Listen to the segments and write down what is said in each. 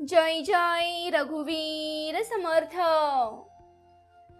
जय जय रघुवीर समर्थ.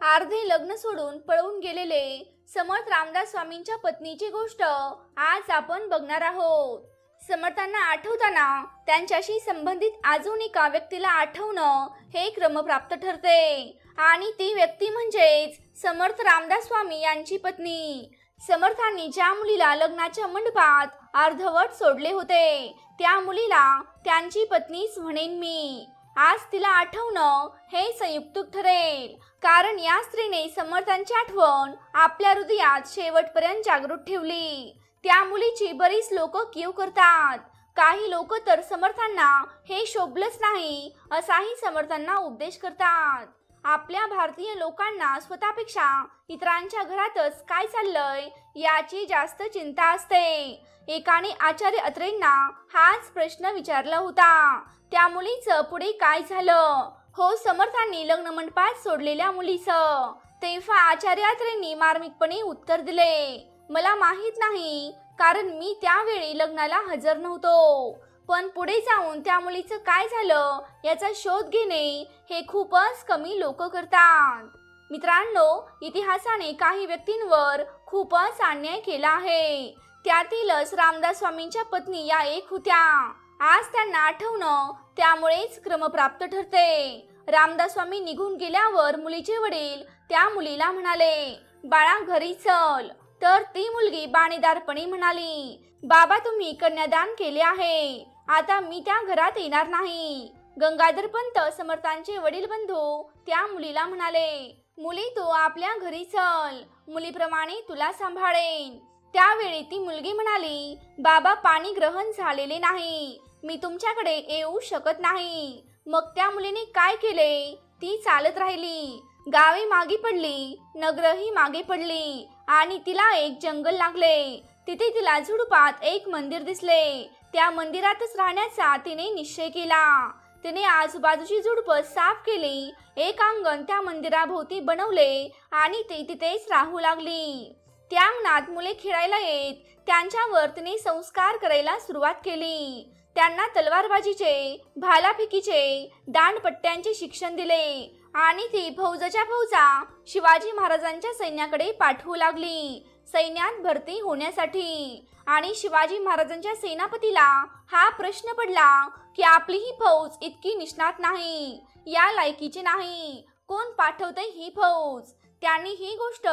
अर्धे लग्न सोडून पळून गेलेले समर्थ रामदास स्वामींच्या पत्नीची गोष्ट आज आपण बघणार आहोत. समर्थांना आठवताना त्यांच्याशी संबंधित अजून एका व्यक्तीला आठवणं हे क्रमप्राप्त ठरते. आणि ती व्यक्ती म्हणजेच समर्थ रामदास स्वामी यांची पत्नी. समर्थांनी ज्या मुलीला लग्नाच्या मंडपात अर्धवट सोडले होते त्या मुलीला त्यांची पत्नीच म्हणेन मी. आज तिला आठवणं हे संयुक्त ठरेल. कारण या स्त्रीने समर्थांची आठवण आपल्या हृदयात शेवटपर्यंत जागृत ठेवली. त्या मुलीची बरीच लोक कीव करतात. काही लोक तर समर्थांना हे शोभलंच नाही असाही समर्थांना उपदेश करतात. आपल्या भारतीय लोकांना स्वतःपेक्षा इतरांच्या घरातच काय चाललंय याची जास्त चिंता असते. एकाने आचार्य अत्रेंना हाच प्रश्न विचारला होता. त्या मुलीचं पुढे काय झालं? हो समर्थांनी लग्न मंडपात सोडलेल्या मुलीचं. तेव्हा आचार्य अत्रेंनी मार्मिकपणे उत्तर दिले. मला माहीत नाही कारण मी त्यावेळी लग्नाला हजर नव्हतो. पण पुढे जाऊन त्या मुलीचं काय झालं याचा शोध घेणे हे खूपच कमी लोक करतात. मित्रांनो इतिहासाने काही व्यक्तींवर खूपच अन्याय केला आहे. त्यातीलच रामदास स्वामींच्या पत्नी या एक होत्या. आज त्यांना आठवणं त्यामुळेच क्रमप्राप्त ठरते. रामदास स्वामी निघून गेल्यावर मुलीचे वडील त्या मुलीला म्हणाले बाळा घरी चल. तर ती मुलगी बाणेदारपणे म्हणाली बाबा तुम्ही कन्यादान केले आहे. आता मी त्या घरात येणार नाही. गंगाधर पंत समर्थांचे वडील बंधू त्या मुलीला म्हणाले मुली तू आपल्या घरी चल. मुलीप्रमाणे तुला सांभाळेन. त्यावेळी ती मुलगी म्हणाली बाबा पाणी ग्रहण झालेले नाही. मी तुमच्याकडे येऊ शकत नाही. मग त्या मुलीने काय केले? ती चालत राहिली. गावे मागे पडली नगरही मागे पडली आणि तिला एक जंगल लागले. तिथे तिला झुडपात एक मंदिर दिसले. त्या मंदिरातच राहण्याचा तिने निश्चय केला. तिने आजूबाजूची झुडपं साफ केली एक अंगण त्या मंदिराभोवती बनवले आणि ते तिथेच राहू लागली. त्या अंगणात मुले खेळायला येत त्यांच्यावर तिने संस्कार करायला सुरुवात केली. त्यांना तलवारबाजीचे भालाफेकीचे दांडपट्ट्यांचे शिक्षण दिले आणि ती फौजाच्या फौजा शिवाजी महाराजांच्या सैन्याकडे पाठवू लागली. सैन्यात भरती होण्यासाठी. आणि शिवाजी महाराजांच्या सेनापतीला हा प्रश्न पडला की आपली ही फौज इतकी निष्णात नाही या लायकीची नाही. कोण पाठवते ही फौज? त्यांनी ही गोष्ट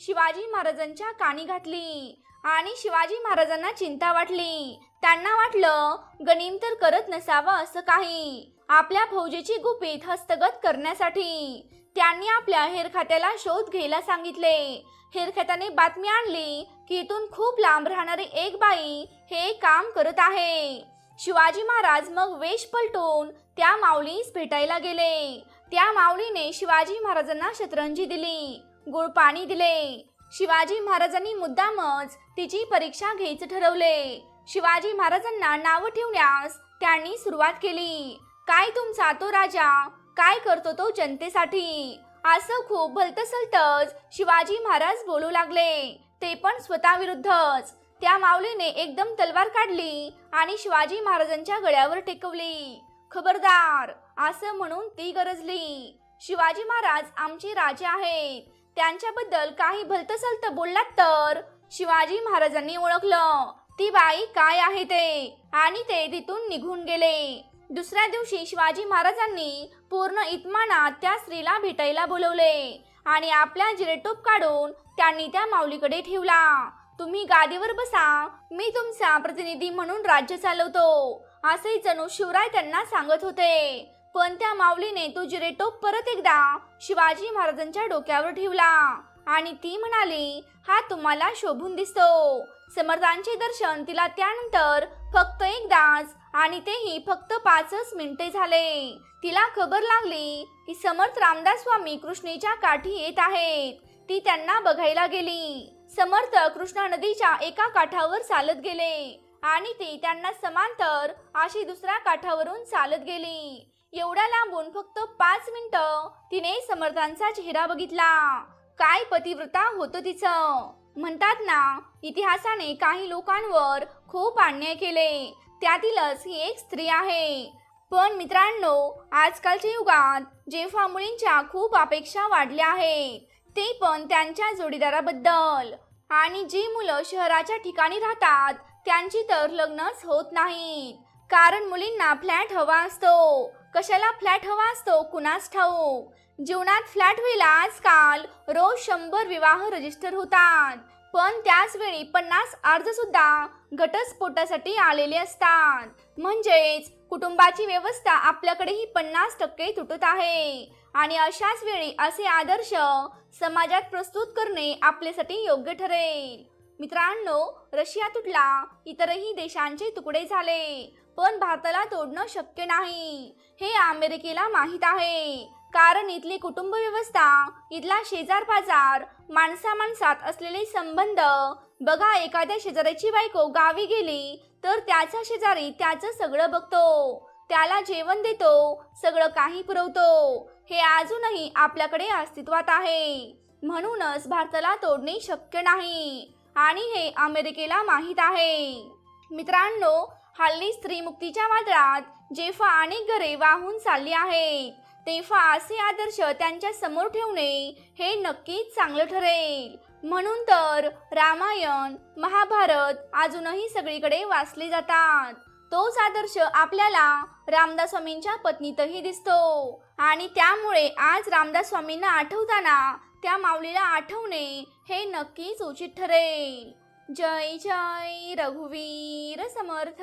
शिवाजी महाराजांच्या कानी घातली आणि शिवाजी महाराजांना चिंता वाटली. त्यांना वाटलं गणिम तर करत नसावं असं काही. आपल्या फौजेची गुपित हस्तगत करण्यासाठी. त्यांनी आपल्या हेरखात्याला शोध घ्यायला सांगितले. हेरखात्याने बातमी आणली की इथून खूप लांब राहणारी एक बाई हे काम करत आहे. शिवाजी महाराज मग वेश पलटून त्या माऊलीस भेटायला गेले. त्या माऊलीने शिवाजी महाराजांना शतरंजी दिली गुळ पाणी दिले. शिवाजी महाराजांनी मुद्दामच तिची परीक्षा घ्यायचं ठरवले. शिवाजी महाराजांना नाव ठेवण्यास त्यांनी सुरुवात केली. काय तुमचा तो राजा? काय करतो तो जनतेसाठी? असं खूप भलतसलतच शिवाजी महाराज बोलू लागले. ते पण स्वतःविरुद्धच. त्या माऊलीने एकदम तलवार काढली आणि शिवाजी महाराजांच्या गळ्यावर टेकवली. खबरदार असं म्हणून ती गरजली. शिवाजी महाराज आमचे राजे आहेत. त्यांच्याबद्दल काही भलतसलत बोललात तर शिवाजी महाराजांनी ओळखलं. ती बाई काय आहे ते? आणि ते तिथून निघून गेले. दुसऱ्या दिवशी शिवाजी महाराजांनी पूर्ण इतमानात त्या स्त्रीला भेटायला बोलवले आणि आपल्या जिरेटोप काढून त्यांनी त्या माऊलीकडे ठेवला. तुम्ही गादीवर बसा मी तुमचा प्रतिनिधी म्हणून राज्य चालवतो असे जणू शिवराय त्यांना सांगत होते. पण त्या माऊलीने तो जिरेटोप परत एकदा शिवाजी महाराजांच्या डोक्यावर ठेवला. आणि ती म्हणाली हा तुम्हाला शोभून दिसतो. समर्थांचे दर्शन तिला त्यानंतर फक्त एकदाच आणि तेही फक्त पाचच मिनिटे झाले. तिला खबर लागली की समर्थ रामदास स्वामी कृष्णेच्या काठी येत आहेत. ती त्यांना बघायला गेली. समर्थ कृष्णा नदीच्या एका काठावर चालत गेले आणि ती त्यांना समांतर अशी दुसऱ्या काठावरून चालत गेली. एवढ्या लांबून फक्त पाच मिनिटं तिने समर्थांचा चेहरा बघितला. काय पतिव्रता होतं तिचं? म्हणतात ना इतिहासाने काही लोकांवर खूप अन्याय केले. त्यातीलच ही एक स्त्री आहे. पण मित्रांनो आजकालच्या युगात जेव्हा मुलींच्या खूप अपेक्षा वाढल्या आहेत ते पण त्यांच्या जोडीदाराबद्दल. आणि जी मुलं शहराच्या ठिकाणी राहतात त्यांची तर लग्नच होत नाहीत. कारण मुलींना फ्लॅट हवा असतो. कशाला फ्लॅट हवा असतो? कुणास ठाऊक जीवनात फ्लॅट व्हायला आजकाल रोज शंभर विवाह रजिस्टर होतात. पण त्याच वेळी पन्नास अर्ज सुद्धा घटस्फोटासाठी आलेले असतात. म्हणजेच कुटुंबाची व्यवस्था आपल्याकडेही पन्नास टक्के तुटत आहे. आणि अशाच वेळी असे आदर्श समाजात प्रस्तुत करणे आपल्यासाठी योग्य ठरेल. मित्रांनो रशिया तुटला इतरही देशांचे तुकडे झाले. पण भारताला तोडणं शक्य नाही. हे अमेरिकेला माहीत आहे. कारण इथली कुटुंब व्यवस्था इथला शेजार पाजार माणसा माणसात असलेले संबंध बघा एखाद्या शेजाऱ्याची बायको गावी गेली तर त्याचा शेजारी त्याचं सगळं बघतो. त्याला जेवण देतो सगळं काही पुरवतो. हे अजूनही आपल्याकडे अस्तित्वात आहे. म्हणूनच भारताला तोडणे शक्य नाही. आणि हे अमेरिकेला माहीत आहे. मित्रांनो हल्ली स्त्रीमुक्तीच्या वादळात जेव्हा अनेक घरे वाहून चालली आहेत. तेव्हा असे आदर्श त्यांच्यासमोर ठेवणे हे नक्कीच चांगलं ठरेल. म्हणून तर रामायण महाभारत अजूनही सगळीकडे वाचले जातात. तोच आदर्श आपल्याला रामदास स्वामींच्या पत्नीतही दिसतो. आणि त्यामुळे आज रामदास स्वामींना आठवताना त्या माऊलीला आठवणे हे नक्कीच उचित ठरेल. जय जय रघुवीर समर्थ।